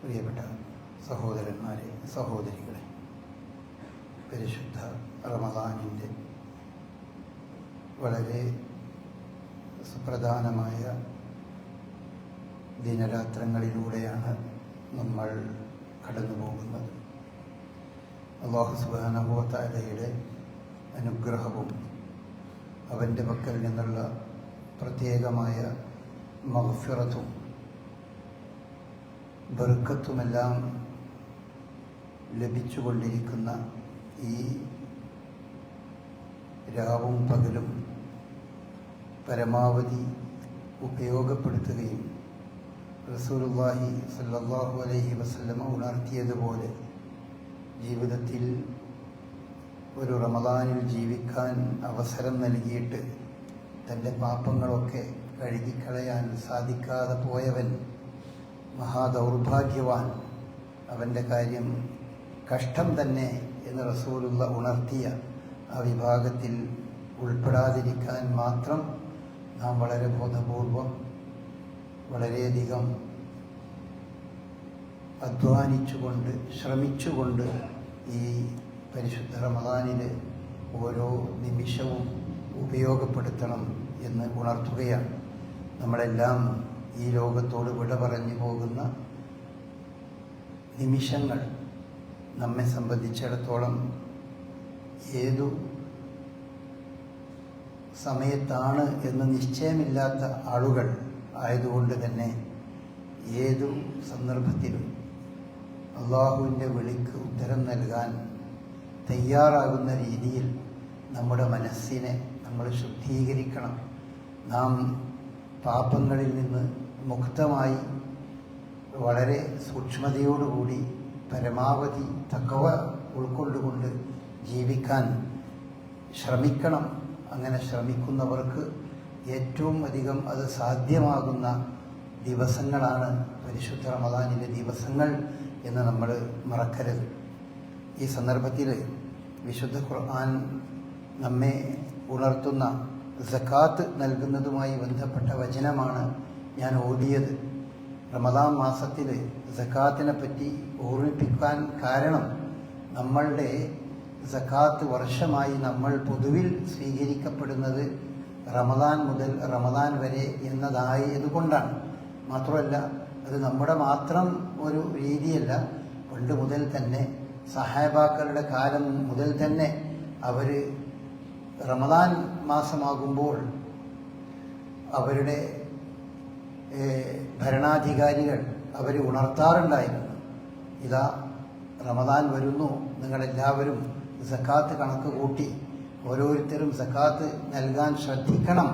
പ്രിയപ്പെട്ട സഹോദരന്മാരെ സഹോദരികളെ പരിശുദ്ധ റമദാനിന്റെ വളരെ സുപ്രധാനമായ ദിനരാത്രങ്ങളിലൂടെയാണ് നമ്മൾ കടന്നു പോകുന്നത് അള്ളാഹു സുബാനുഭവത്താലയുടെ അനുഗ്രഹവും അവന്റെ പക്കൽ നിന്നുള്ള പ്രത്യേകമായ മഹഫിറത്തും ബർക്കത്തുമെല്ലാം ലഭിച്ചുകൊണ്ടിരിക്കുന്ന ഈ രാവും പകലും പരമാവധി ഉപയോഗപ്പെടുത്തുകയും റസൂലുള്ളാഹി സല്ലാഹു അലൈഹി വസല്ലമ ഉണർത്തിയതുപോലെ ജീവിതത്തിൽ ഒരു റമദാനിൽ ജീവിക്കാൻ അവസരം നൽകിയിട്ട് തന്റെ പാപങ്ങളൊക്കെ കഴുകിക്കളയാൻ സാധിക്കാതെ പോയവൻ മഹാദൗർഭാഗ്യവാൻ. അവന്റെ കാര്യം കഷ്ടം തന്നെ എന്ന് റസൂലുള്ള ഉണർത്തിയ ആ വിഭാഗത്തിൽ ഉൾപ്പെടാതിരിക്കാൻ മാത്രം നാം വളരെ ബോധപൂർവം വളരെയധികം അധ്വാനിച്ചുകൊണ്ട് ശ്രമിച്ചുകൊണ്ട് ഈ പരിശുദ്ധ റമദാനിൽ ഓരോ നിമിഷവും ഉപയോഗപ്പെടുത്തണം എന്ന് ഉണർത്തുകയാണ്. നമ്മളെല്ലാം ഈ ലോകത്തോട് വിട പറഞ്ഞു പോകുന്ന നിമിഷങ്ങൾ നമ്മെ സംബന്ധിച്ചിടത്തോളം ഏതു സമയത്താണ് എന്ന് നിശ്ചയമില്ലാത്ത ആളുകൾ ആയതുകൊണ്ട് തന്നെ ഏതു സന്ദർഭത്തിലും അള്ളാഹുവിന്റെ വിളിക്ക് ഉത്തരം നൽകാൻ തയ്യാറാകുന്ന രീതിയിൽ നമ്മുടെ മനസ്സിനെ നമ്മൾ ശുദ്ധീകരിക്കണം. നാം പാപങ്ങളിൽ നിന്ന് മുക്തമായി വളരെ സൂക്ഷ്മതയോടുകൂടി പരമാവധി തക്കവ ഉൾക്കൊണ്ടുകൊണ്ട് ജീവിക്കാൻ ശ്രമിക്കണം. അങ്ങനെ ശ്രമിക്കുന്നവർക്ക് ഏറ്റവും അധികം അത് സാധ്യമാകുന്ന ദിവസങ്ങളാണ് പരിശുദ്ധ റമദാനിലെ ദിവസങ്ങൾ എന്ന് നമ്മൾ മറക്കരുത്. ഈ സന്ദർഭത്തിൽ വിശുദ്ധ ഖുർആൻ നമ്മെ ഉണർത്തുന്ന സക്കാത്ത് നൽകുന്നതുമായി ബന്ധപ്പെട്ട വചനമാണ് ഞാൻ ഓതിയത്. റമദാൻ മാസത്തിൽ സക്കാത്തിനെ പറ്റി ഓർമ്മിപ്പിക്കാൻ കാരണം നമ്മളുടെ സക്കാത്ത് വർഷമായി നമ്മൾ പൊതുവിൽ സ്വീകരിക്കപ്പെടുന്നത് റമദാൻ മുതൽ റമദാൻ വരെ എന്നതായതുകൊണ്ടാണ് മാത്രമല്ല അത് നമ്മുടെ മാത്രം ഒരു രീതിയല്ല. പണ്ട് മുതൽ തന്നെ സഹായബാക്കളുടെ കാലം മുതൽ തന്നെ അവർ റമദാൻ മാസമാകുമ്പോൾ അവരുടെ ഭരണാധികാരികൾ അവർ ഉണർത്താറുണ്ടായിരുന്നു. ഇതാ റമദാൻ വരുന്നു നിങ്ങളെല്ലാവരും സക്കാത്ത് കണക്ക് കൂട്ടി ഓരോരുത്തരും സക്കാത്ത് നൽകാൻ ശ്രദ്ധിക്കണം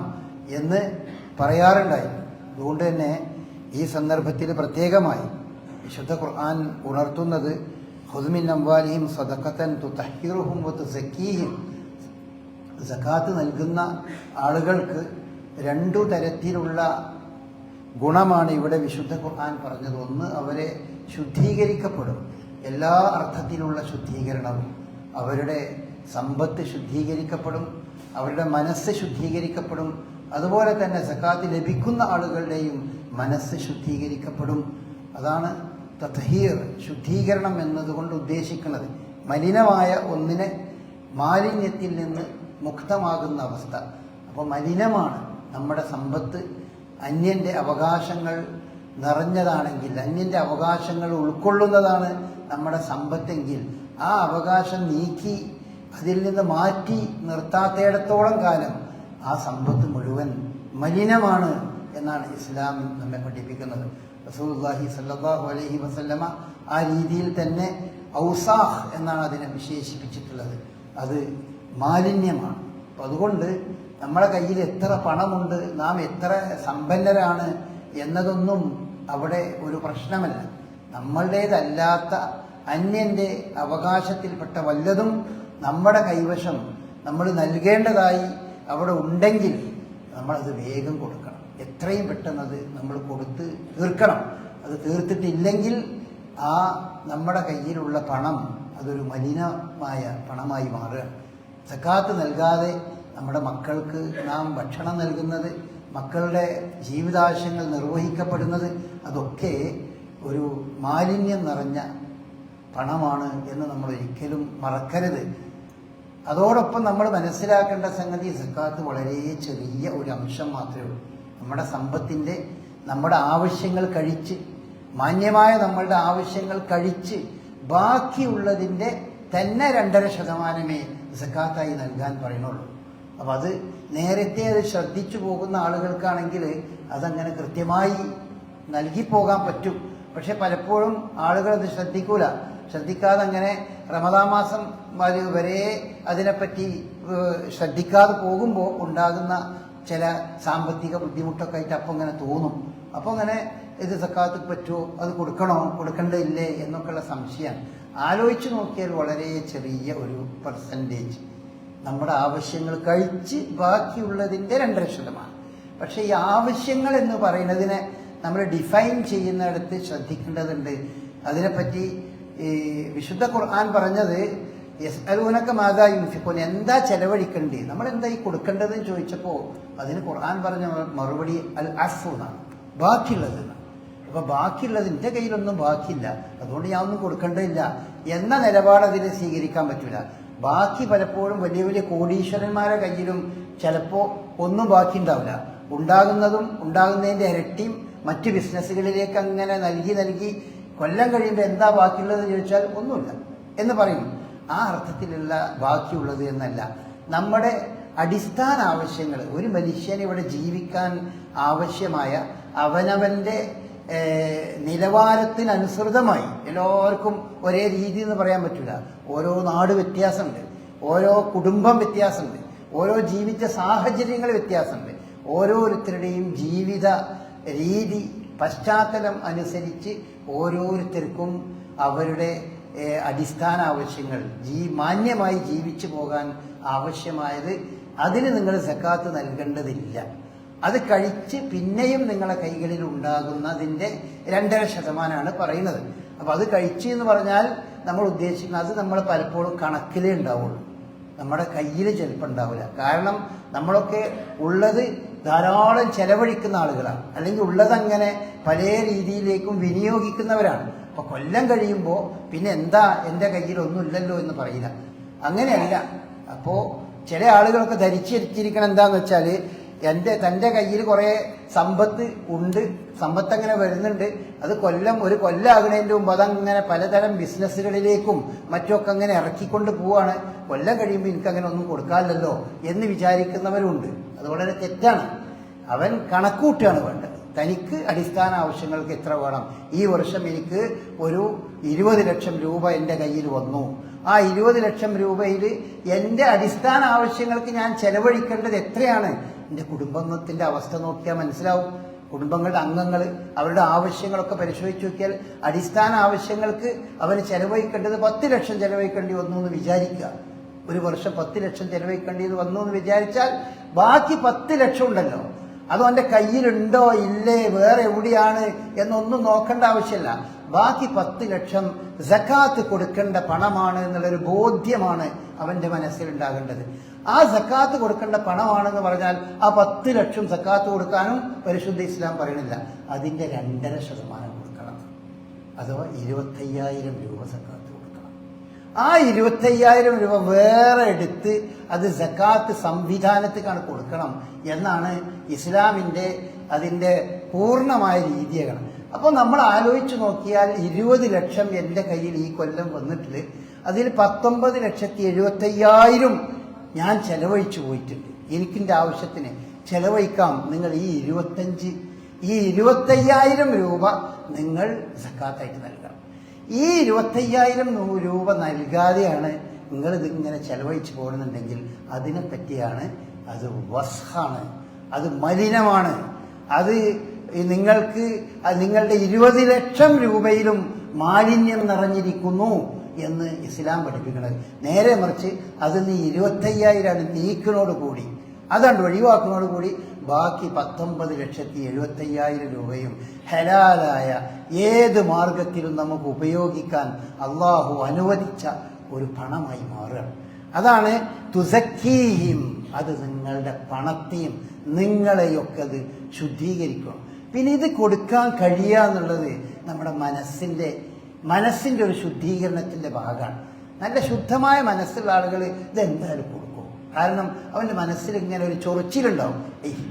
എന്ന് പറയാറുണ്ടായിരുന്നു. അതുകൊണ്ട് തന്നെ ഈ സന്ദർഭത്തിൽ പ്രത്യേകമായി വിശുദ്ധ ഖുർആൻ ഉണർത്തുന്നത് ഹുദ്മിൻ അംബാലിയും സദക്കത്തൻ തുതഹിറുഹും സക്കീഹിം സക്കാത്ത് നൽകുന്ന ആളുകൾക്ക് രണ്ടു തരത്തിലുള്ള ഗുണമാണ് ഇവിടെ വിശുദ്ധ ഖുർആൻ പറഞ്ഞത്. ഒന്ന് അവരെ ശുദ്ധീകരിക്കപ്പെടും. എല്ലാ അർത്ഥത്തിലുള്ള ശുദ്ധീകരണവും അവരുടെ സമ്പത്ത് ശുദ്ധീകരിക്കപ്പെടും അവരുടെ മനസ്സ് ശുദ്ധീകരിക്കപ്പെടും അതുപോലെ തന്നെ സക്കാത്ത് ലഭിക്കുന്ന ആളുകളുടെയും മനസ്സ് ശുദ്ധീകരിക്കപ്പെടും. അതാണ് തത്ഹീർ ശുദ്ധീകരണം എന്നതുകൊണ്ട് ഉദ്ദേശിക്കുന്നത്. മലിനമായ ഒന്നിനെ മാലിന്യത്തിൽ നിന്ന് മുക്തമാകുന്ന അവസ്ഥ. അപ്പോൾ മലിനമാണ് നമ്മുടെ സമ്പത്ത് അന്യന്റെ അവകാശങ്ങൾ നിറഞ്ഞതാണെങ്കിൽ അന്യന്റെ അവകാശങ്ങൾ ഉൾക്കൊള്ളുന്നതാണ് നമ്മുടെ സമ്പത്തെങ്കിൽ ആ അവകാശം നീക്കി അതിൽ നിന്ന് മാറ്റി നിർത്താത്തയിടത്തോളം കാലം ആ സമ്പത്ത് മുഴുവൻ മലിനമാണ് എന്നാണ് ഇസ്ലാം നമ്മെ പഠിപ്പിക്കുന്നത്. റസൂലുള്ളാഹി സല്ലാഹു അലഹി വസല്ലമ ആ രീതിയിൽ തന്നെ ഔസാഹ് എന്നാണ് അതിനെ വിശേഷിപ്പിച്ചിട്ടുള്ളത്. അത് മാലിന്യമാണ്. അപ്പം അതുകൊണ്ട് നമ്മളെ കയ്യിൽ എത്ര പണമുണ്ട് നാം എത്ര സമ്പന്നരാണ് എന്നതൊന്നും അവിടെ ഒരു പ്രശ്നമല്ല. നമ്മളുടേതല്ലാത്ത അന്യന്റെ അവകാശത്തിൽപ്പെട്ട വല്ലതും നമ്മുടെ കൈവശം നമ്മൾ നൽകേണ്ടതായി അവിടെ ഉണ്ടെങ്കിൽ നമ്മളത് വേഗം കൊടുക്കണം. എത്രയും പെട്ടെന്ന് അത് നമ്മൾ കൊടുത്ത് തീർക്കണം. അത് തീർത്തിട്ടില്ലെങ്കിൽ ആ നമ്മുടെ കയ്യിലുള്ള പണം അതൊരു മലിനമായ പണമായി മാറുകയാണ് സക്കാത്ത് നൽകാതെ നമ്മുടെ മക്കൾക്ക് നാം ഭക്ഷണം നൽകുന്നത് മക്കളുടെ ജീവിതാവശ്യങ്ങൾ നിർവഹിക്കപ്പെടുന്നത് അതൊക്കെ ഒരു മാലിന്യം നിറഞ്ഞ പണമാണ് എന്ന് നമ്മൾ ഒരിക്കലും മറക്കരുത്. അതോടൊപ്പം നമ്മൾ മനസ്സിലാക്കേണ്ട സംഗതി സക്കാത്ത് വളരെ ചെറിയ ഒരു അംശം മാത്രമേ ഉള്ളൂ. നമ്മുടെ സമ്പത്തിന്റെ നമ്മുടെ ആവശ്യങ്ങൾ കഴിച്ച് മാന്യമായ നമ്മളുടെ ആവശ്യങ്ങൾ കഴിച്ച് ബാക്കിയുള്ളതിന്റെ തന്നെ രണ്ടര ശതമാനമേ സക്കാത്തായി നൽകാൻ പറയുന്നുള്ളൂ. അപ്പം അത് നേരത്തെ അത് ശ്രദ്ധിച്ചു പോകുന്ന ആളുകൾക്കാണെങ്കിൽ അതങ്ങനെ കൃത്യമായി നൽകി പോകാൻ പറ്റും. പക്ഷെ പലപ്പോഴും ആളുകൾ അത് ശ്രദ്ധിക്കൂല. ശ്രദ്ധിക്കാതെ അങ്ങനെ റമദാ മാസം വരെ- അതിനെപ്പറ്റി ശ്രദ്ധിക്കാതെ പോകുമ്പോൾ ഉണ്ടാകുന്ന ചില സാമ്പത്തിക ബുദ്ധിമുട്ടൊക്കെ ആയിട്ട് അപ്പം ഇങ്ങനെ തോന്നും. അപ്പോൾ അങ്ങനെ ഇത് സക്കാത്ത് പറ്റുമോ? അത് കൊടുക്കണോ? കൊടുക്കേണ്ടതില്ലേ? എന്നൊക്കെയുള്ള സംശയം. ആലോചിച്ച് നോക്കിയാൽ വളരെ ചെറിയ ഒരു പെർസെന്റേജ് നമ്മുടെ ആവശ്യങ്ങൾ കഴിച്ച് ബാക്കിയുള്ളതിന്റെ രണ്ടര ശതമാനം പക്ഷേ ഈ ആവശ്യങ്ങൾ എന്ന് പറയുന്നതിനെ നമ്മൾ ഡിഫൈൻ ചെയ്യുന്നിടത്ത് ശ്രദ്ധിക്കേണ്ടതുണ്ട്. അതിനെപ്പറ്റി ഈ വിശുദ്ധ ഖുർആൻ പറഞ്ഞത് യസ്അലൂനക മാതാ യുൻഫിഖൂൻ എന്താ ചെലവഴിക്കേണ്ടത്? നമ്മൾ എന്താ ഈ കൊടുക്കേണ്ടതെന്ന് ചോദിച്ചപ്പോൾ അതിന് ഖുർആൻ പറഞ്ഞ മറുപടി അൽ അഫു എന്നാണ്. ബാക്കിയുള്ളത്. അപ്പോൾ അപ്പൊ ബാക്കിയുള്ളത് എന്റെ കയ്യിലൊന്നും ബാക്കിയില്ല. അതുകൊണ്ട് ഞാൻ ഒന്നും കൊടുക്കേണ്ടതില്ല. എന്ന നിലപാട് അതിന് സ്വീകരിക്കാൻ പറ്റില്ല ബാക്കി പലപ്പോഴും വലിയ വലിയ കോടീശ്വരന്മാരുടെ കയ്യിലും ചിലപ്പോൾ ഒന്നും ബാക്കി ഉണ്ടാവില്ല. ഉണ്ടാകുന്നതും ഉണ്ടാകുന്നതിന്റെ ഇരട്ടിയും മറ്റ് ബിസിനസ്സുകളിലേക്ക് അങ്ങനെ നൽകി നൽകി കൊല്ലം കഴിയുമ്പോൾ എന്താ ബാക്കിയുള്ളതെന്ന് ചോദിച്ചാൽ ഒന്നുമില്ല എന്ന് പറയും. ആ അർത്ഥത്തിലുള്ള ബാക്കിയുള്ളത് എന്നല്ല. നമ്മുടെ അടിസ്ഥാന ആവശ്യങ്ങൾ ഒരു മനുഷ്യന് ഇവിടെ ജീവിക്കാൻ ആവശ്യമായ അവനവന്റെ നിലവാരത്തിനനുസൃതമായി എല്ലാവർക്കും ഒരേ രീതി എന്ന് പറയാൻ പറ്റില്ല ഓരോ നാട് വ്യത്യാസമുണ്ട്. ഓരോ കുടുംബം വ്യത്യാസമുണ്ട്. ഓരോ ജീവിച്ച സാഹചര്യങ്ങൾ വ്യത്യാസമുണ്ട്. ഓരോരുത്തരുടെയും ജീവിത രീതി പശ്ചാത്തലം അനുസരിച്ച് ഓരോരുത്തർക്കും അവരുടെ അടിസ്ഥാന ആവശ്യങ്ങൾ ജീ മാന്യമായി ജീവിച്ചു പോകാൻ ആവശ്യമായത് അതിന് നിങ്ങൾ സക്കാത്ത് നൽകേണ്ടതില്ല. അത് കഴിച്ച് പിന്നെയും നിങ്ങളെ കൈകളിൽ ഉണ്ടാകുന്നതിന്റെ രണ്ടര ശതമാനമാണ് പറയുന്നത്. അപ്പോൾ അത് കഴിച്ച് എന്ന് പറഞ്ഞാൽ നമ്മൾ ഉദ്ദേശിക്കുന്നത് അത് നമ്മൾ പലപ്പോഴും കണക്കിലേ ഉണ്ടാവുള്ളൂ. നമ്മുടെ കയ്യിൽ ചിലപ്പോൾ ഉണ്ടാവില്ല. കാരണം നമ്മളൊക്കെ ഉള്ളത് ധാരാളം ചെലവഴിക്കുന്ന ആളുകളാണ്. അല്ലെങ്കിൽ ഉള്ളതങ്ങനെ പല രീതിയിലേക്കും വിനിയോഗിക്കുന്നവരാണ്. അപ്പൊ കൊല്ലം കഴിയുമ്പോൾ പിന്നെ എന്താ എന്റെ കയ്യിൽ ഒന്നുമില്ലല്ലോ എന്ന് പറയില്ല. അങ്ങനെയല്ല. അപ്പോൾ ചില ആളുകളൊക്കെ ധരിച്ചിരിക്കണം എന്താന്ന് വെച്ചാൽ എന്റെ തന്റെ കയ്യിൽ കുറേ സമ്പത്ത് ഉണ്ട്. സമ്പത്ത് അങ്ങനെ വരുന്നുണ്ട്. അത് കൊല്ലം ഒരു കൊല്ലാകുന്നതിന്റെ മുമ്പ് അതങ്ങനെ പലതരം ബിസിനസ്സുകളിലേക്കും മറ്റുമൊക്കെ അങ്ങനെ ഇറക്കിക്കൊണ്ട് പോവാണ്. കൊല്ലം കഴിയുമ്പോൾ എനിക്ക് അങ്ങനെ ഒന്നും കൊടുക്കാമല്ലോ എന്ന് വിചാരിക്കുന്നവരുണ്ട്. അത് വളരെ തെറ്റാണ്. അവൻ കണക്കൂട്ടാണ് വേണ്ടത്. തനിക്ക് അടിസ്ഥാന ആവശ്യങ്ങൾക്ക് എത്ര വേണം? ഈ വർഷം എനിക്ക് ഒരു ഇരുപത് ലക്ഷം രൂപ എന്റെ കയ്യിൽ വന്നു. ആ ഇരുപത് ലക്ഷം രൂപയിൽ എന്റെ അടിസ്ഥാന ആവശ്യങ്ങൾക്ക് ഞാൻ ചെലവഴിക്കേണ്ടത് എത്രയാണ്? എന്റെ കുടുംബത്തിന്റെ അവസ്ഥ നോക്കിയാൽ മനസ്സിലാവും. കുടുംബങ്ങളുടെ അംഗങ്ങൾ അവരുടെ ആവശ്യങ്ങളൊക്കെ പരിശോധിച്ച് നോക്കിയാൽ അടിസ്ഥാന ആവശ്യങ്ങൾക്ക് അവന് ചെലവഴിക്കേണ്ടത് പത്ത് ലക്ഷം ചെലവഴിക്കേണ്ടി വന്നു എന്ന് വിചാരിക്കുക. ഒരു വർഷം പത്ത് ലക്ഷം ചെലവഴിക്കേണ്ടി വന്നു എന്ന് വിചാരിച്ചാൽ ബാക്കി പത്ത് ലക്ഷം ഉണ്ടല്ലോ. അത് അവന്റെ കയ്യിലുണ്ടോ ഇല്ലേ? വേറെ എവിടെയാണ്? എന്നൊന്നും നോക്കേണ്ട ആവശ്യമില്ല. ബാക്കി പത്ത് ലക്ഷം സക്കാത്ത് കൊടുക്കേണ്ട പണമാണ് എന്നുള്ളൊരു ബോധ്യമാണ് അവന്റെ മനസ്സിലുണ്ടാകേണ്ടത്. ആ സക്കാത്ത് കൊടുക്കേണ്ട പണമാണെന്ന് പറഞ്ഞാൽ ആ പത്ത് ലക്ഷം സക്കാത്ത് കൊടുക്കാനും പരിശുദ്ധ ഇസ്ലാം പറയണില്ല അതിന്റെ രണ്ടര ശതമാനം കൊടുക്കണം. അഥവാ ഇരുപത്തയ്യായിരം രൂപ സക്കാത്ത് കൊടുക്കണം. ആ ഇരുപത്തയ്യായിരം രൂപ വേറെ എടുത്ത് അത് സക്കാത്ത് സംവിധാനത്തേക്കാണ് കൊടുക്കണം എന്നാണ് ഇസ്ലാമിന്റെ അതിന്റെ പൂർണമായ രീതിയാണ്. അപ്പോൾ നമ്മൾ ആലോചിച്ച് നോക്കിയാൽ ഇരുപത് ലക്ഷം എന്റെ കയ്യിൽ ഈ കൊല്ലം വന്നിട്ടില്ല അതിൽ പത്തൊമ്പത് ലക്ഷത്തി എഴുപത്തയ്യായിരം ഞാൻ ചെലവഴിച്ചു പോയിട്ടുണ്ട്. എനിക്കിന്റെ ആവശ്യത്തിന് ചെലവഴിക്കാം. നിങ്ങൾ ഈ ഇരുപത്തഞ്ച് ഈ ഇരുപത്തയ്യായിരം രൂപ നിങ്ങൾ സക്കാത്തായിട്ട് നൽകണം. ഈ ഇരുപത്തയ്യായിരം രൂപ നൽകാതെയാണ് നിങ്ങൾ ഇതിങ്ങനെ ചെലവഴിച്ച് പോകുന്നുണ്ടെങ്കിൽ അതിനെ പറ്റിയാണ് അത് വസ്ഹാണ് അത് മലിനമാണ്. അത് നിങ്ങൾക്ക് നിങ്ങളുടെ ഇരുപത് ലക്ഷം രൂപയിലും മാലിന്യം നിറഞ്ഞിരിക്കുന്നു. എന്ന് ഇസ്ലാം പഠിപ്പിക്കുന്നത് നേരെ മറിച്ച് അത് നീ ഇരുപത്തയ്യായിരമാണ് നീക്കിനോട് കൂടി. അതാണ് ഒഴിവാക്കുന്നതോട് കൂടി ബാക്കി പത്തൊമ്പത് ലക്ഷത്തി എഴുപത്തയ്യായിരം രൂപയും ഹലാലായ ഏത് മാർഗത്തിലും നമുക്ക് ഉപയോഗിക്കാൻ അള്ളാഹു അനുവദിച്ച ഒരു പണമായി മാറുകയാണ് അതാണ് തുസക്കീഹിം അത് നിങ്ങളുടെ പണത്തെയും നിങ്ങളെയൊക്കെ അത് ശുദ്ധീകരിക്കണം പിന്നെ ഇത് കൊടുക്കാൻ കഴിയുക എന്നുള്ളത് നമ്മുടെ മനസ്സിന്റെ മനസ്സിന്റെ ഒരു ശുദ്ധീകരണത്തിന്റെ ഭാഗമാണ്. നല്ല ശുദ്ധമായ മനസ്സുള്ള ആളുകൾ ഇതെന്തായാലും കൊടുക്കും. കാരണം അവന്റെ മനസ്സിൽ ഇങ്ങനെ ഒരു ചൊറിച്ചിലുണ്ടാവും. ഏയ്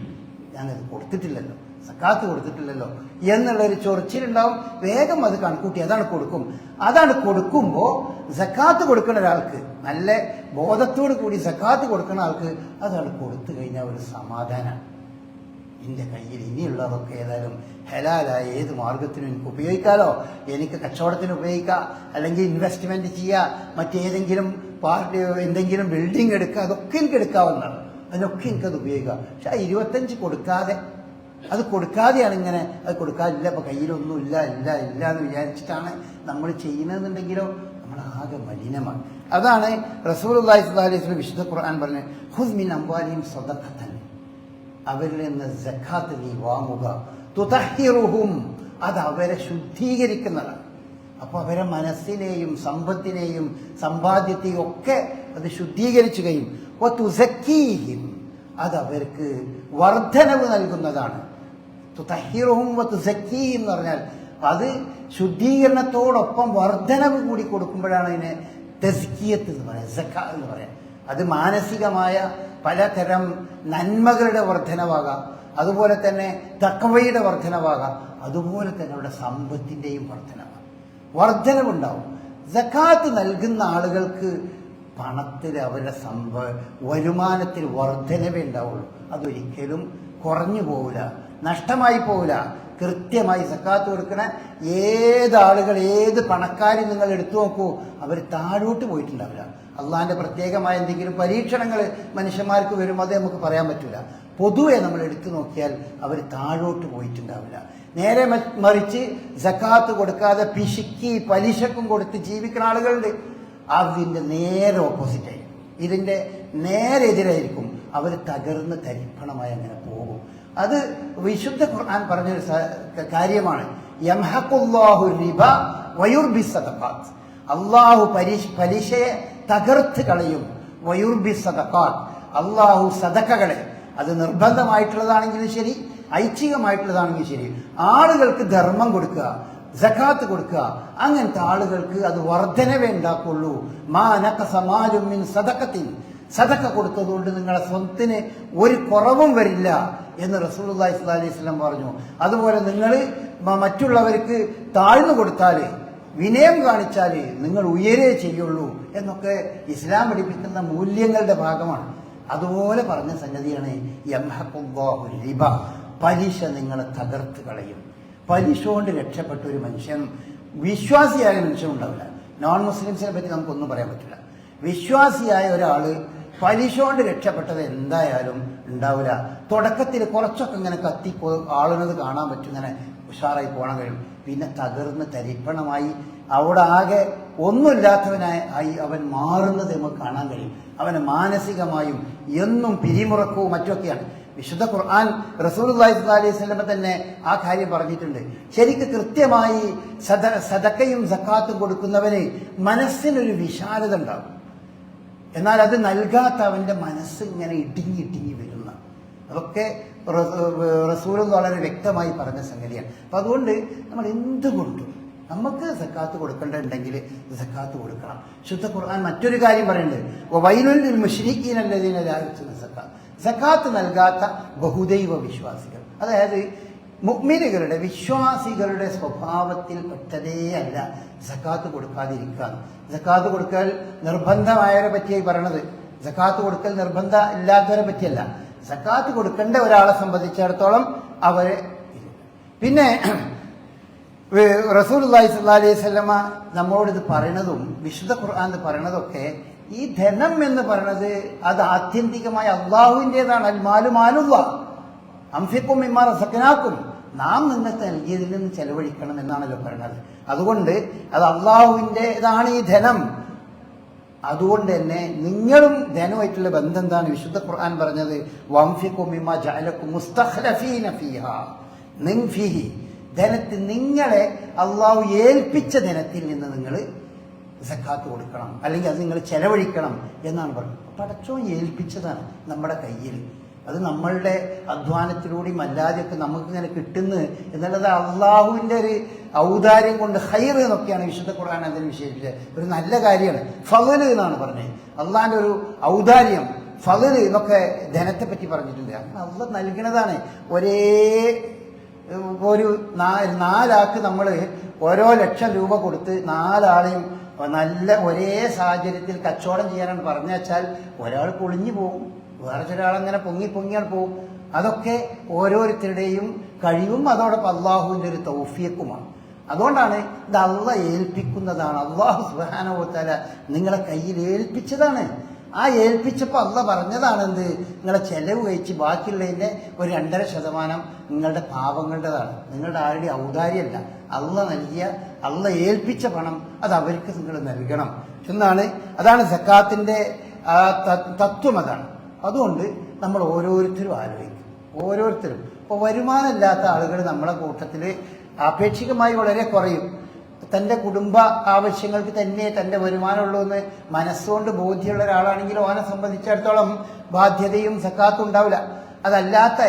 ഞാനത് കൊടുത്തിട്ടില്ലല്ലോ. സക്കാത്ത് കൊടുത്തിട്ടില്ലല്ലോ എന്നുള്ള ഒരു ചൊറിച്ചിലുണ്ടാവും. വേഗം അത് കണക്കൂട്ടി അതാണ് കൊടുക്കും. അതാണ് കൊടുക്കുമ്പോൾ സക്കാത്ത് കൊടുക്കുന്ന ഒരാൾക്ക് നല്ല ബോധത്തോടു കൂടി സക്കാത്ത് കൊടുക്കുന്ന ആൾക്ക് അതാണ് കൊടുത്തു കഴിഞ്ഞാൽ ഒരു സമാധാനമാണ് എന്റെ കയ്യിൽ ഇനിയുള്ളതൊക്കെ ഏതായാലും ഹലാലായ ഏത് മാർഗത്തിനും എനിക്ക് ഉപയോഗിക്കാമല്ലോ എനിക്ക് കച്ചവടത്തിന് ഉപയോഗിക്കാം. അല്ലെങ്കിൽ ഇൻവെസ്റ്റ്മെന്റ് ചെയ്യാം. മറ്റേതെങ്കിലും പാർട്ടി എന്തെങ്കിലും ബിൽഡിംഗ് എടുക്കുക അതൊക്കെ എനിക്ക് എടുക്കാവുന്നതാണ്. അതിനൊക്കെ എനിക്കത് ഉപയോഗിക്കാം. പക്ഷെ ആ ഇരുപത്തഞ്ച് കൊടുക്കാതെ അത് കൊടുക്കാതെയാണ് ഇങ്ങനെ അത് കൊടുക്കാതില്ല ഇപ്പം കയ്യിലൊന്നും ഇല്ല ഇല്ല ഇല്ല എന്ന് വിചാരിച്ചിട്ടാണ് നമ്മൾ ചെയ്യുന്നതെന്നുണ്ടെങ്കിലോ? നമ്മൾ ആകെ മലിനമാണ്. അതാണ് റസൂൽ അള്ളാഹി വസ്ലം വിശുദ്ധ ഖുർആൻ പറഞ്ഞത്. ഹുസ്മിൻ അംബാലിയും സ്വതക്കത്തൻ അവരിൽ നിന്ന് ജക്കാത്ത് നീ വാങ്ങുക. തുതഹിറുഹും അത് അവരെ ശുദ്ധീകരിക്കുന്നതാണ്. അപ്പോൾ അവരെ മനസ്സിനെയും സമ്പത്തിനെയും സമ്പാദ്യത്തെയും ഒക്കെ അത് ശുദ്ധീകരിച്ചു കഴിയും. അത് അവർക്ക് വർധനവ് നൽകുന്നതാണ്. തുതഹിറുഹും എന്ന് പറഞ്ഞാൽ അത് ശുദ്ധീകരണത്തോടൊപ്പം വർധനവ് കൂടി കൊടുക്കുമ്പോഴാണ് അതിനെ തെസ്കിയത്ത് എന്ന് പറയാം സക്ക എന്ന് പറയാം. അത് മാനസികമായ പലതരം നന്മകളുടെ വർധനവാകാം. അതുപോലെ തന്നെ തക്കവയുടെ വർധനവാകാം. അതുപോലെ തന്നെ അവരുടെ സമ്പത്തിന്റെയും വർധനവാകാം. വർധനവുണ്ടാവും. ജക്കാത്ത് നൽകുന്ന ആളുകൾക്ക് പണത്തിൽ അവരുടെ സമ്പ വരുമാനത്തിൽ വർധനവേ ഉണ്ടാവുള്ളൂ. അതൊരിക്കലും കുറഞ്ഞു പോവില്ല. നഷ്ടമായി പോവില്ല. കൃത്യമായി സക്കാത്ത് കൊടുക്കണ ഏത് ഏത് പണക്കാരും നിങ്ങൾ എടുത്തു നോക്കൂ അവർ താഴോട്ട് പോയിട്ടുണ്ടാവില്ല. അള്ളാഹിന്റെ പ്രത്യേകമായ എന്തെങ്കിലും പരീക്ഷണങ്ങൾ മനുഷ്യന്മാർക്ക് വരും അതേ നമുക്ക് പറയാൻ പറ്റില്ല പൊതുവെ നമ്മൾ എടുത്തു നോക്കിയാൽ അവർ താഴോട്ട് പോയിട്ടുണ്ടാവില്ല. നേരെ മറിച്ച് ജക്കാത്ത് കൊടുക്കാതെ പിശുക്കി പലിശക്കും കൊടുത്ത് ജീവിക്കുന്ന ആളുകളുണ്ട്. അതിന്റെ നേരെ ഓപ്പോസിറ്റ് ആയിരിക്കും. ഇതിന്റെ നേരെ എതിരായിരിക്കും. അവർ തകർന്ന് തരിപ്പണമായി അങ്ങനെ പോകും. അത് വിശുദ്ധ ഖുർആൻ പറഞ്ഞൊരു കാര്യമാണ്. യംഹഖുല്ലാഹു റിബ സദഖാത്ത്. അള്ളാഹു പലിശയെ തകർത്ത് കളയും. വയുർബി സദഖാത്ത്. അള്ളാഹു സദക്കകളെ അത് നിർബന്ധമായിട്ടുള്ളതാണെങ്കിലും ശരി ഐച്ഛികമായിട്ടുള്ളതാണെങ്കിലും ശരി. ആളുകൾക്ക് ധർമ്മം കൊടുക്കുക ജക്കാത്ത് കൊടുക്കുക അങ്ങനത്തെ ആളുകൾക്ക് അത് വർധനവേ ഉണ്ടാക്കുള്ളൂ. മാനക്ക സമാലും മിൻ സദക്കത്തിൻ സദക്ക കൊടുത്തതുകൊണ്ട് നിങ്ങളെ സ്വന്തത്തിന് ഒരു കുറവും വരില്ല എന്ന് റസൂൽ അലൈഹി വസല്ലം പറഞ്ഞു. അതുപോലെ നിങ്ങൾ മറ്റുള്ളവർക്ക് താഴ്ന്നു കൊടുത്താൽ വിനയം കാണിച്ചാൽ നിങ്ങൾ ഉയരേ ചെയ്യുള്ളൂ എന്നൊക്കെ ഇസ്ലാം പഠിപ്പിക്കുന്ന മൂല്യങ്ങളുടെ ഭാഗമാണ്. അതുപോലെ പറഞ്ഞ സംഗതിയാണ് റിബ പലിശ നിങ്ങളെ തകർത്ത് കളയും. പലിശ കൊണ്ട് രക്ഷപ്പെട്ട ഒരു മനുഷ്യൻ വിശ്വാസിയായ മനുഷ്യൻ ഉണ്ടാവില്ല. നോൺ മുസ്ലിംസിനെ പറ്റി നമുക്കൊന്നും പറയാൻ പറ്റില്ല. വിശ്വാസിയായ ഒരാൾ പലിശ കൊണ്ട് രക്ഷപ്പെട്ടത് എന്തായാലും ഉണ്ടാവില്ല. തുടക്കത്തിൽ കുറച്ചൊക്കെ ഇങ്ങനെ കത്തി ആളുന്നത് കാണാൻ പറ്റും ഇങ്ങനെ ഉഷാറായി പോകണം കഴിയും. പിന്നെ തകർന്ന് തരിപ്പണമായി. അവിടെ ആകെ ഒന്നുമില്ലാത്തവനായി ആയി അവൻ മാറുന്നത് നമുക്ക് കാണാൻ കഴിയും. അവന് മാനസികമായും എന്നും പിരിമുറക്കവും മറ്റൊക്കെയാണ് വിശുദ്ധ ഖുർആൻ സ്വല്ലല്ലാഹി അലൈഹി വസല്ലമ തന്നെ ആ കാര്യം പറഞ്ഞിട്ടുണ്ട്. ശരിക്ക് കൃത്യമായി സദ സദക്കയും സക്കാത്തും കൊടുക്കുന്നവന് മനസ്സിനൊരു വിശാലത ഉണ്ടാവും. എന്നാൽ അത് നൽകാത്ത അവന്റെ മനസ്സ് ഇങ്ങനെ ഇടുങ്ങി വരുന്ന. അതൊക്കെ റസൂൽ വളരെ വ്യക്തമായി പറഞ്ഞ സംഗതിയാണ്. അപ്പൊ അതുകൊണ്ട് നമ്മൾ എന്തുകൊണ്ടും നമുക്ക് സക്കാത്ത് കൊടുക്കേണ്ടതുണ്ടെങ്കിൽ സക്കാത്ത് കൊടുക്കണം. ശുദ്ധ ഖുർആൻ മറ്റൊരു കാര്യം പറയുന്നുണ്ട്. വൈനുൽ മുഷ്രിഖീനല്ലതിനെ ലാഭിച്ചുന്ന സക്കാത്ത്. സക്കാത്ത് നൽകാത്ത ബഹുദൈവ വിശ്വാസികൾ. അതായത് മുഗ്മിനുകളുടെ വിശ്വാസികളുടെ സ്വഭാവത്തിൽ പെട്ടതേ അല്ല സക്കാത്ത് കൊടുക്കാതിരിക്കുക സക്കാത്ത് കൊടുക്കൽ നിർബന്ധമായവരെ പറ്റിയായി പറയണത്. സക്കാത്ത് കൊടുക്കൽ നിർബന്ധ ഇല്ലാത്തവരെ പറ്റിയല്ല. സക്കാത്ത് കൊടുക്കേണ്ട ഒരാളെ സംബന്ധിച്ചിടത്തോളം അവരെ പിന്നെ റസൂൽ അള്ളാഹി അലൈഹി സ്വലമ നമ്മളോട് ഇത് പറയണതും വിശുദ്ധ ഖുർആൻ പറയണതൊക്കെ ഈ ധനം എന്ന് പറയണത് അത് ആത്യന്തികമായ അള്ളാഹുവിന്റെതാണ്. അൽമാലു മാലു അംസിപ്പും ഇമ്മാർ സക്കനാക്കും നാം നിങ്ങൾക്ക് നൽകിയതിൽ നിന്ന് ചെലവഴിക്കണം എന്നാണല്ലോ പറയുന്നത് അതുകൊണ്ട് അത് അള്ളാഹുവിന്റെതാണ് ഈ ധനം. അതുകൊണ്ട് തന്നെ നിങ്ങളും ധനമായിട്ടുള്ള ബന്ധം എന്താണ് വിശുദ്ധ ഖുർആൻ പറഞ്ഞത് മുസ്തഖ്ലഫീന ധനത്തിൽ നിങ്ങളെ അള്ളാഹു ഏൽപ്പിച്ച ധനത്തിൽ നിന്ന് നിങ്ങൾ സക്കാത്ത് കൊടുക്കണം. അല്ലെങ്കിൽ അത് നിങ്ങൾ ചെലവഴിക്കണം എന്നാണ് പറഞ്ഞത്. പടച്ചോ ഏൽപ്പിച്ചതാണ് നമ്മുടെ കയ്യിൽ. അത് നമ്മളുടെ അധ്വാനത്തിലൂടെയും അല്ലാതെയൊക്കെ നമുക്ക് ഇങ്ങനെ കിട്ടുന്നു എന്നുള്ളത് അള്ളാഹുവിന്റെ ഒരു ഔദാര്യം കൊണ്ട് ഹൈർ എന്നൊക്കെയാണ് വിശുദ്ധ ഖുർആൻ അതിന് വിശേഷിച്ചത് ഒരു നല്ല കാര്യമാണ്. ഫകൽ എന്നാണ് പറഞ്ഞത്. അള്ളാഹിന്റെ ഒരു ഔദാര്യം ഫകൽ എന്നൊക്കെ ധനത്തെ പറ്റി പറഞ്ഞിട്ടുണ്ട്. അങ്ങനെ അള്ള നൽകുന്നതാണ് ഒരേ ഒരു നാലാക്ക് നമ്മൾ ഓരോ ലക്ഷം രൂപ കൊടുത്ത് നാലാളെയും നല്ല ഒരേ സാഹചര്യത്തിൽ കച്ചവടം ചെയ്യാനാണ് പറഞ്ഞു വെച്ചാൽ ഒരാൾ പൊളിഞ്ഞു പോകും. വേറെ ചില പൊങ്ങി പൊങ്ങിയാൽ പോവും അതൊക്കെ ഓരോരുത്തരുടെയും കഴിവും അതോടൊപ്പം അള്ളാഹുവിന്റെ ഒരു തൗഫിയക്കുമാണ് അതുകൊണ്ടാണ് ഇത് അള്ള ഏൽപ്പിക്കുന്നതാണ്. അള്ളാഹു സുബാനോത്തല നിങ്ങളെ കയ്യിൽ ഏൽപ്പിച്ചതാണ്. ആ ഏൽപ്പിച്ചപ്പോൾ അള്ള പറഞ്ഞതാണ് എന്ത് നിങ്ങളെ ചെലവ് കഴിച്ച് ബാക്കിയുള്ളതിന്റെ ഒരു രണ്ടര ശതമാനം നിങ്ങളുടെ പാവങ്ങളുടേതാണ് നിങ്ങളുടെ ആരുടെ ഔദാര്യമല്ല. അള്ള നൽകിയ അള്ള ഏൽപ്പിച്ച പണം അത് അവർക്ക് നിങ്ങൾ നൽകണം. എന്നാണ് അതാണ് സക്കാത്തിന്റെ തത്വം അതാണ്. അതുകൊണ്ട് നമ്മൾ ഓരോരുത്തരും ആലോചിക്കും. ഓരോരുത്തരും. ഇപ്പോൾ വരുമാനമില്ലാത്ത ആളുകൾ നമ്മളെ കൂട്ടത്തിൽ ആപേക്ഷികമായി വളരെ കുറയും. തന്റെ കുടുംബ ആവശ്യങ്ങൾക്ക് തന്നെ തന്റെ വരുമാനമുള്ളൂ എന്ന് മനസ്സുകൊണ്ട് ബോധ്യമുള്ള ഒരാളാണെങ്കിൽ ഓനെ സംബന്ധിച്ചിടത്തോളം ബാധ്യതയും സക്കാത്തും ഉണ്ടാവില്ല. അതല്ലാത്ത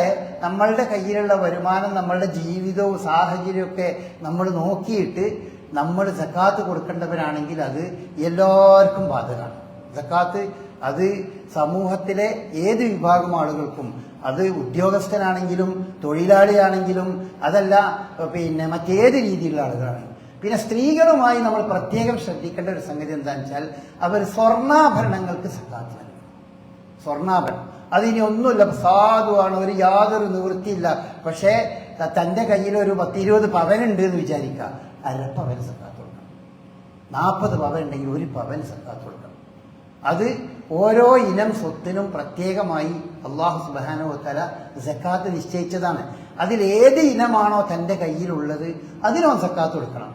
നമ്മളുടെ കയ്യിലുള്ള വരുമാനം നമ്മളുടെ ജീവിതവും സാഹചര്യമൊക്കെ നമ്മൾ നോക്കിയിട്ട് നമ്മൾ സക്കാത്ത് കൊടുക്കേണ്ടവരാണെങ്കിൽ അത് എല്ലാവർക്കും ബാധകമാണ്. സക്കാത്ത് അത് സമൂഹത്തിലെ ഏത് വിഭാഗം ആളുകൾക്കും അത് ഉദ്യോഗസ്ഥനാണെങ്കിലും തൊഴിലാളിയാണെങ്കിലും അതല്ല പിന്നെ മറ്റേത് രീതിയിലുള്ള ആളുകളാണെങ്കിലും പിന്നെ സ്ത്രീകളുമായി നമ്മൾ പ്രത്യേകം ശ്രദ്ധിക്കേണ്ട ഒരു സംഗതി എന്താണെന്ന് വെച്ചാൽ അവർ സ്വർണാഭരണങ്ങൾക്ക് സഹാത്ത് നൽകും സ്വർണാഭരണം. അതിനി ഒന്നുമില്ല സാധുവാണ് ഒരു യാതൊരു നിവൃത്തിയില്ല. പക്ഷേ തന്റെ കയ്യിൽ ഒരു പത്തിരുപത് ഉണ്ട് എന്ന് വിചാരിക്കുക. അരപ്പവൻ സക്കാത്ത് കൊടുക്കണം. നാൽപ്പത് പവൻ ഉണ്ടെങ്കിൽ ഒരു പവൻ സക്കാത്ത് കൊടുക്കണം. അത് ഓരോ ഇനം സ്വത്തിനും പ്രത്യേകമായി അള്ളാഹു സുബാനോ തല സക്കാത്ത് നിശ്ചയിച്ചതാണ്. അതിൽ ഏത് ഇനമാണോ തന്റെ കയ്യിലുള്ളത് അതിനോ സക്കാത്ത് കൊടുക്കണം.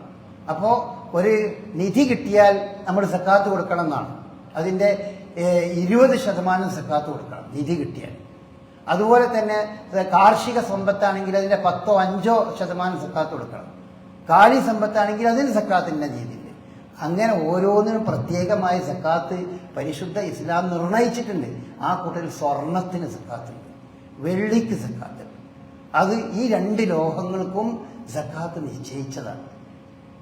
അപ്പോൾ ഒരു നിധി കിട്ടിയാൽ നമ്മൾ സക്കാത്ത് കൊടുക്കണം എന്നാണ്. അതിന്റെ ഇരുപത് ശതമാനം സക്കാത്ത് കൊടുക്കണം നിധി കിട്ടിയാൽ. അതുപോലെ തന്നെ കാർഷിക സമ്പത്താണെങ്കിൽ അതിന്റെ പത്തോ അഞ്ചോ ശതമാനം സക്കാത്ത് കൊടുക്കണം. കാലി സമ്പത്താണെങ്കിൽ അതിന് സക്കാത്തിന്റെ രീതിയുണ്ട് അങ്ങനെ ഓരോന്നിനും പ്രത്യേകമായ സക്കാത്ത് പരിശുദ്ധ ഇസ്ലാം നിർണയിച്ചിട്ടുണ്ട്. ആ കൂട്ടത്തിൽ സ്വർണത്തിന് സക്കാത്തുണ്ട് വെള്ളിക്ക് സക്കാത്ത്. അത് ഈ രണ്ട് ലോഹങ്ങൾക്കും സക്കാത്ത് നിശ്ചയിച്ചതാണ്.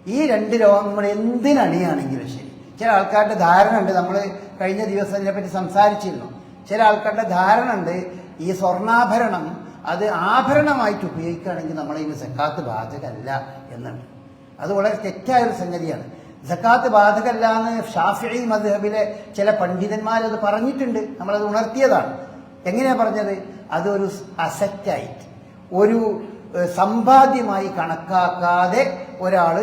ഈ രണ്ട് ലോഹം നമ്മൾ എന്തിനണിയാണെങ്കിലും ശരി. ചില ആൾക്കാരുടെ ധാരണ ഉണ്ട് നമ്മൾ കഴിഞ്ഞ ദിവസം അതിനെപ്പറ്റി സംസാരിച്ചിരുന്നു. ചില ആൾക്കാരുടെ ധാരണ ഉണ്ട് ഈ സ്വർണാഭരണം അത് ആഭരണമായിട്ട് ഉപയോഗിക്കുകയാണെങ്കിൽ നമ്മളതിന് സക്കാത്ത് ബാധകമല്ല എന്നുണ്ട്. അത് വളരെ തെറ്റായ ഒരു സംഗതിയാണ്. സക്കാത്ത് ബാധകല്ല എന്ന് ഷാഫി മദ്ഹബിലെ ചില പണ്ഡിതന്മാരത് പറഞ്ഞിട്ടുണ്ട്. നമ്മളത് ഉണർത്തിയതാണ്. എങ്ങനെയാ പറഞ്ഞത്? അതൊരു അസറ്റായിട്ട് ഒരു സമ്പാദ്യമായി കണക്കാക്കാതെ ഒരാൾ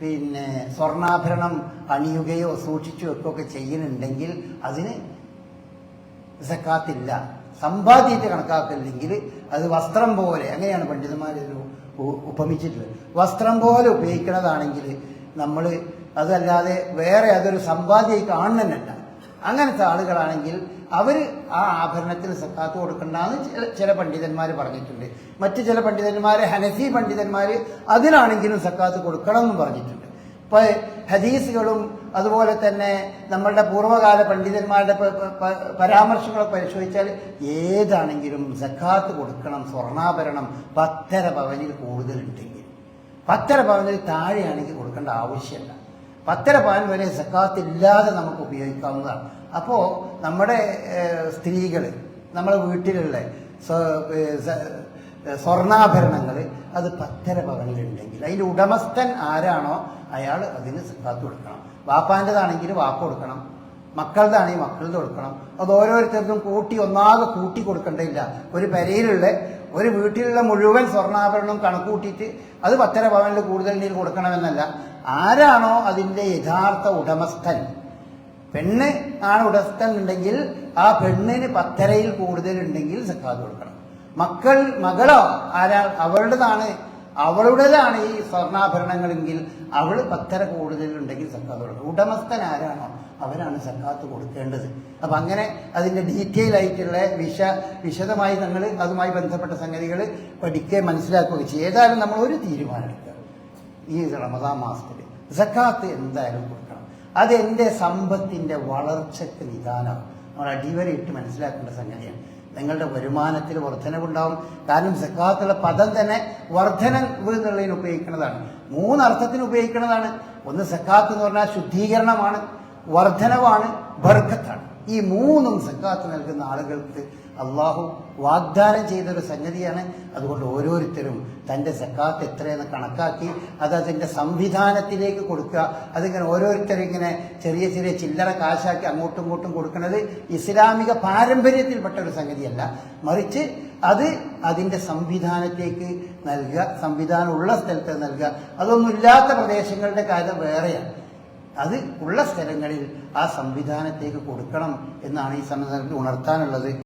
പിന്നെ സ്വർണാഭരണം അണിയുകയോ സൂക്ഷിച്ചു വെക്കുകയൊക്കെ ചെയ്യുന്നുണ്ടെങ്കിൽ അതിന് സക്കാത്തില്ല. സമ്പാദ്യത്തെ കണക്കാക്കില്ലെങ്കിൽ അത് വസ്ത്രം പോലെ അങ്ങനെയാണ് പണ്ഡിതന്മാർ ഉപമിച്ചിട്ടുള്ളത്? വസ്ത്രം പോലെ ഉപയോഗിക്കുന്നതാണെങ്കിൽ നമ്മൾ അതല്ലാതെ വേറെ അതൊരു സമ്പാദ്യമായി കാണുന്നല്ല അങ്ങനത്തെ ആളുകളാണെങ്കിൽ അവർ ആ ആഭരണത്തിന് സക്കാത്ത് കൊടുക്കണ്ടെന്ന് ചില ചില പണ്ഡിതന്മാർ പറഞ്ഞിട്ടുണ്ട്. മറ്റു ചില പണ്ഡിതന്മാർ ഹനഫി പണ്ഡിതന്മാർ അതിലാണെങ്കിലും സക്കാത്ത് കൊടുക്കണം എന്ന് പറഞ്ഞിട്ടുണ്ട്. ഇപ്പൊ ഹദീസുകളും അതുപോലെ തന്നെ നമ്മളുടെ പൂർവകാല പണ്ഡിതന്മാരുടെ പ- പ- പ- പരാമർശങ്ങളൊക്കെ പരിശോധിച്ചാൽ ഏതാണെങ്കിലും സക്കാത്ത് കൊടുക്കണം സ്വർണാഭരണം പത്തര പവനിൽ കൂടുതലുണ്ടെങ്കിൽ. പത്തര പവനിൽ താഴെയാണെങ്കിൽ കൊടുക്കേണ്ട ആവശ്യമില്ല. പത്തര പവൻ വരെ സക്കാത്ത് ഇല്ലാതെ നമുക്ക് ഉപയോഗിക്കാവുന്നതാണ്. അപ്പോൾ നമ്മുടെ സ്ത്രീകൾ നമ്മുടെ വീട്ടിലുള്ള സ്വർണാഭരണങ്ങൾ അത് പത്തര പവനിലുണ്ടെങ്കിൽ അതിന്റെ ഉടമസ്ഥൻ ആരാണോ അയാൾ അതിന് സക്കാത്ത് കൊടുക്കണം. വാപ്പാന്റെതാണെങ്കിൽ വാപ്പ് കൊടുക്കണം. മക്കളുടെയാണെങ്കിൽ മക്കളുടെ കൊടുക്കണം. അത് ഓരോരുത്തർക്കും കൂട്ടി ഒന്നാകെ കൂട്ടി കൊടുക്കേണ്ടതില്ല. ഒരു പെരയിലുള്ള ഒരു വീട്ടിലുള്ള മുഴുവൻ സ്വർണാഭരണം കണക്കൂട്ടിയിട്ട് അത് പത്തര പവനിൽ കൂടുതൽ നീര് കൊടുക്കണമെന്നല്ല. ആരാണോ അതിന്റെ യഥാർത്ഥ ഉടമസ്ഥൻ? പെണ്ണ് ആണ് ഉടമസ്ഥൻ ഉണ്ടെങ്കിൽ ആ പെണ്ണിന് പത്തരയിൽ കൂടുതൽ ഉണ്ടെങ്കിൽ സക്കാത്ത് കൊടുക്കണം. മക്കൾ മകളോ ആരാ അവളുടേതാണ് അവളുടേതാണ് ഈ സ്വർണാഭരണങ്ങളെങ്കിൽ അവൾ പത്തര കൂടുതൽ ഉണ്ടെങ്കിൽ സക്കാത്ത് കൊടുക്കണം. ഉടമസ്ഥൻ ആരാണോ? അവരാണ് സക്കാത്ത് കൊടുക്കേണ്ടത്. അപ്പം അങ്ങനെ അതിന്റെ ഡീറ്റെയിൽ ആയിട്ടുള്ള വിശ വിശദമായി നമ്മൾ അതുമായി ബന്ധപ്പെട്ട സംഗതികൾ പഠിക്കുകയും മനസ്സിലാക്കുകയും ചെയ്യും. ഏതായാലും നമ്മൾ ഒരു തീരുമാനം എടുക്കുക ഈ റമദാ മാസത്തിൽ സക്കാത്ത് എന്തായാലും കൊടുക്കണം. അത് എന്റെ സമ്പത്തിന്റെ വളർച്ചയ്ക്ക് നിദാനമാണ്. നമ്മൾ അടിവരയിട്ട് മനസ്സിലാക്കേണ്ട സംഗതിയാണ്. നിങ്ങളുടെ വരുമാനത്തിൽ വർധനവുണ്ടാവും. കാരണം സക്കാത്തുള്ള പദം തന്നെ വർധന എന്നുള്ളതിന് ഉപയോഗിക്കുന്നതാണ്. മൂന്നർത്ഥത്തിന് ഉപയോഗിക്കുന്നതാണ്. ഒന്ന് സക്കാത്ത് എന്ന് പറഞ്ഞാൽ ശുദ്ധീകരണമാണ്. വർധനവാണ് ബർക്കത്താണ്. ഈ മൂന്നും സക്കാത്ത് നൽകുന്ന ആളുകൾക്ക് അള്ളാഹു വാഗ്ദാനം ചെയ്ത ഒരു സംഗതിയാണ്. അതുകൊണ്ട് ഓരോരുത്തരും തന്റെ സക്കാത്ത് എത്രയെന്ന് കണക്കാക്കി അത് അതിന്റെ സംവിധാനത്തിലേക്ക് കൊടുക്കുക. അതിങ്ങനെ ഓരോരുത്തരും ഇങ്ങനെ ചെറിയ ചെറിയ ചില്ലറ കാശാക്കി അങ്ങോട്ടും ഇങ്ങോട്ടും കൊടുക്കുന്നത് ഇസ്ലാമിക പാരമ്പര്യത്തിൽപ്പെട്ട ഒരു സംഗതിയല്ല. മറിച്ച് അത് അതിന്റെ സംവിധാനത്തേക്ക് നൽകുക സംവിധാനമുള്ള സ്ഥലത്ത് നൽകുക. അതൊന്നുമില്ലാത്ത പ്രദേശങ്ങളുടെ കാര്യം വേറെയാണ്. അത് ഉള്ള സ്ഥലങ്ങളിൽ ആ സംവിധാനത്തേക്ക് കൊടുക്കണം എന്നാണ് ഈ സംവിധാനത്തിൽ ഉണർത്താനുള്ളത്.